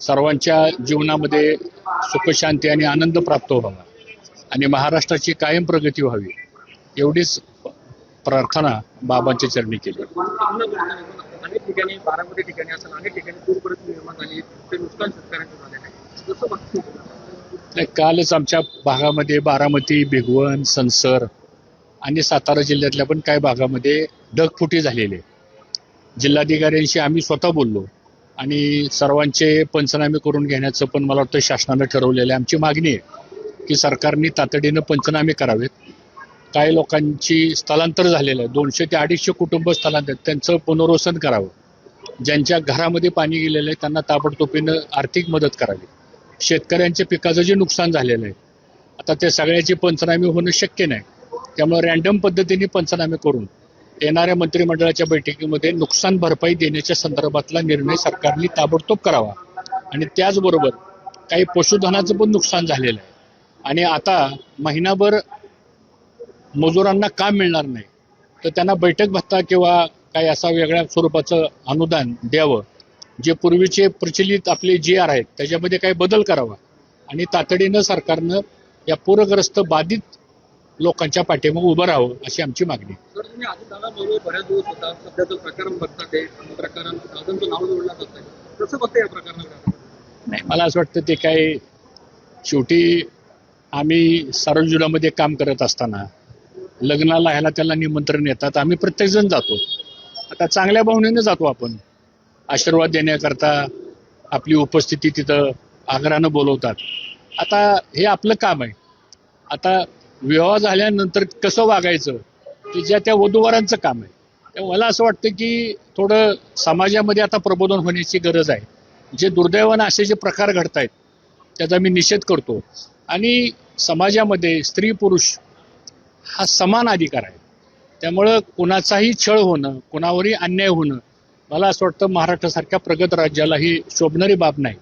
सर्वांच्या जीवनामध्ये सुखशांती आणि आनंद प्राप्त व्हावा. आणि महाराष्ट्राची कायम प्रगती व्हावी एवढीच प्रार्थना बाबांच्या चरणी केली. अनेक ठिकाणी बारामती ठिकाणी असं अनेक ठिकाणी पूर परिस्थिती निर्माण झाली ते नुकसान शेतकऱ्यांचं झालेलं आहे. जसं बघतो नाही, कालच आमच्या भागामध्ये बारामती भिगवण संसर आणि सातारा जिल्ह्यातल्या पण काही भागामध्ये ढगफुटी झालेली आहे. जिल्हाधिकाऱ्यांशी आम्ही स्वतः बोललो. आणि सर्वांचे पंचनामे करून घेण्याचं पण मला वाटतं शासनानं ठरवलेलं आहे. आमची मागणी आहे की सरकारने तातडीनं पंचनामे करावेत. काही लोकांची स्थलांतर झालेलं आहे. दोनशे ते अडीचशे कुटुंब स्थलांतर त्यांचं पुनर्वसन करावं. ज्यांच्या घरामध्ये पाणी गेलेलं आहे त्यांना ताबडतोबीनं आर्थिक मदत करावी. शेतकऱ्यांच्या पिकाचं जे नुकसान झालेलं आहे आता त्या सगळ्याचे पंचनामे होणं शक्य नाही. त्यामुळे रँडम पद्धतीने पंचनामे करून येणाऱ्या मंत्रिमंडळाच्या बैठकीमध्ये नुकसान भरपाई देण्याच्या संदर्भातला निर्णय सरकारने ताबडतोब करावा. आणि त्याचबरोबर काही पशुधनाचं पण नुकसान झालेलं आहे. आणि आता महिनाभर मजुरांना काम मिळणार नाही. तर त्यांना बैठक भत्ता किंवा काही असा वेगळ्या स्वरूपाचं अनुदान द्यावं. जे पूर्वीचे प्रचलित आपले जी आर आहेत त्याच्यामध्ये काही बदल करावा. आणि तातडीनं सरकारनं या पूरग्रस्त बाधित लोकांच्या पाठीमागे उभं राहावं अशी आमची मागणी नाही. मला असं वाटतं ते काय शेवटी आम्ही सार्वजनिकमध्ये काम करत असताना लग्नाला ह्याला त्याला निमंत्रण येतात. आम्ही प्रत्येकजण जातो. आता चांगल्या भावनेनं जातो आपण. आशीर्वाद देण्याकरता आपली उपस्थिती तिथं आग्रहानं बोलवतात. आता हे आपलं काम आहे. आता विवाह झाल्यानंतर कसं वागायचं? की ज्या त्या वधूवरांचं काम आहे. त्यामुळे मला असं वाटतं की थोडं समाजामध्ये आता प्रबोधन होण्याची गरज आहे. जे दुर्दैवानं असे जे प्रकार घडत आहेत त्याचा मी निषेध करतो. आणि समाजामध्ये स्त्री पुरुष हा समान अधिकार आहे. त्यामुळं कुणाचाही छळ होणं कुणावरही अन्याय होणं मला असं वाटतं महाराष्ट्रासारख्या प्रगत राज्याला ही शोभणारी बाब नाही.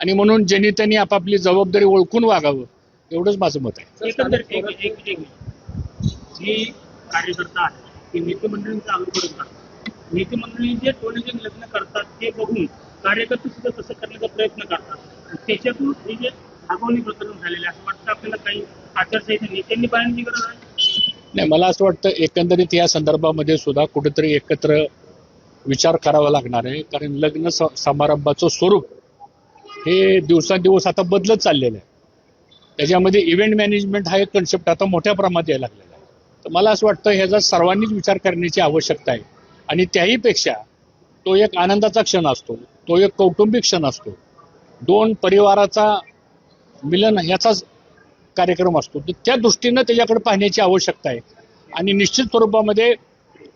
आणि म्हणून ज्यांनी त्यांनी आपापली जबाबदारी ओळखून वागावं एवढंच माझं मत आहे. एकंदरीत एक एक एक जी कार्यकर्ता आहे ते नेतेमंडळींचा अनुकरण करतात नेतेमंडळी जे टोळीचे लग्न करतात ते बघून कार्यकर्ते सुद्धा तसं करण्याचा प्रयत्न करतात. त्याच्यातून हे जे भागवणी प्रकरण झालेले असं वाटतं आपल्याला काही आचारसंहिता नेत्यांनी पाहण्याची गरज आहे? नाही मला असं वाटतं एकंदरीत या संदर्भामध्ये सुद्धा कुठेतरी एकत्र विचार करावा लागणार आहे. कारण लग्न समारंभाचं स्वरूप हे दिवसांदिवस आता बदलत चाललेलं आहे. त्याच्यामध्ये इव्हेंट मॅनेजमेंट हा एक कन्सेप्ट आता मोठ्या प्रमाणात यायला लागलेला आहे. तर मला असं वाटतं ह्याचा सर्वांनीच विचार करण्याची आवश्यकता आहे. आणि त्याहीपेक्षा तो एक आनंदाचा क्षण असतो तो एक कौटुंबिक क्षण असतो. दोन परिवाराचा मिलन ह्याचाच कार्यक्रम असतो. तर त्या दृष्टीनं त्याच्याकडे पाहण्याची आवश्यकता आहे. आणि निश्चित स्वरूपामध्ये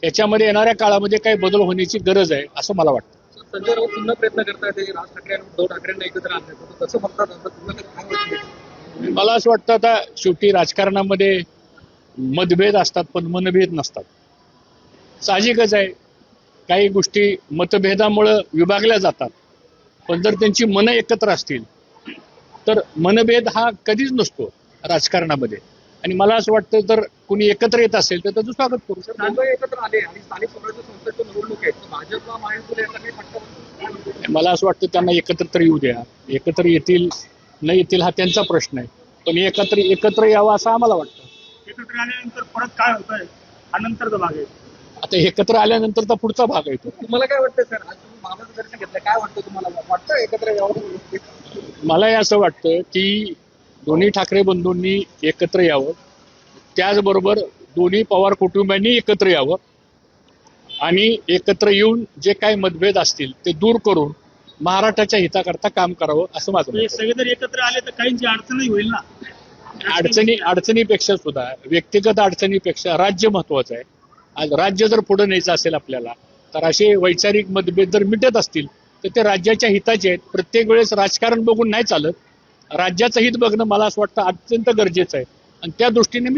याच्यामध्ये येणाऱ्या काळामध्ये काही बदल होण्याची गरज आहे असं मला वाटतं. संजय राऊत पुन्हा प्रयत्न करतायत राज ठाकरे आणि उद्धव ठाकरेंना एकत्र आणण्याचं. तसं म्हणतात मला असं वाटतं आता शेवटी राजकारणामध्ये मतभेद असतात पण मनभेद नसतात. साहजिकच आहे. काही गोष्टी मतभेदामुळं विभागल्या जातात. पण जर त्यांची मनं एकत्र असतील तर मनभेद हा कधीच नसतो राजकारणामध्ये. आणि मला असं वाटतं जर कुणी एकत्र येत असेल तर त्याचं स्वागत करू बसतो? मला असं वाटतं त्यांना एकत्र तर येऊ द्या. एकत्र येतील न येतील हा त्यांचा प्रश्न आहे. पण एकत्र एकत्र यावं असं आम्हाला वाटतं. एकत्र आल्यानंतर परत काय होतंय? हा नंतरचा भाग आहे. आता एकत्र आल्यानंतरचा पुढचा भाग आहे तो. तुम्हाला काय वाटतं सर? आज तुम्ही मामाचं दर्शन घेतलं काय वाटतं तुम्हाला? वाटतं एकत्र यावं? मलाही असं वाटतं की दोन्ही ठाकरे बंधूंनी एकत्र यावं. त्याचबरोबर दोन्ही पवार कुटुंबियांनी एकत्र यावं. आणि एकत्र येऊन जे काही मतभेद असतील ते दूर करून महाराष्ट्राच्या हिताकरता काम करावं असं माझं आहे. सगळे जर एकत्र आले तर काहींची अडचणही होईल ना? अडचणी अडचणीपेक्षा सुद्धा व्यक्तिगत अडचणीपेक्षा राज्य महत्वाचं आहे. आज राज्य जर पुढे न्यायचं असेल आपल्याला तर असे वैचारिक मतभेद जर मिटत असतील तर ते राज्याच्या हिताचे आहेत. प्रत्येक वेळेस राजकारण बघून नाही चालत. राज्याचं हित बघणं मला असं वाटतं अत्यंत गरजेचं आहे. आणि त्या दृष्टीने मी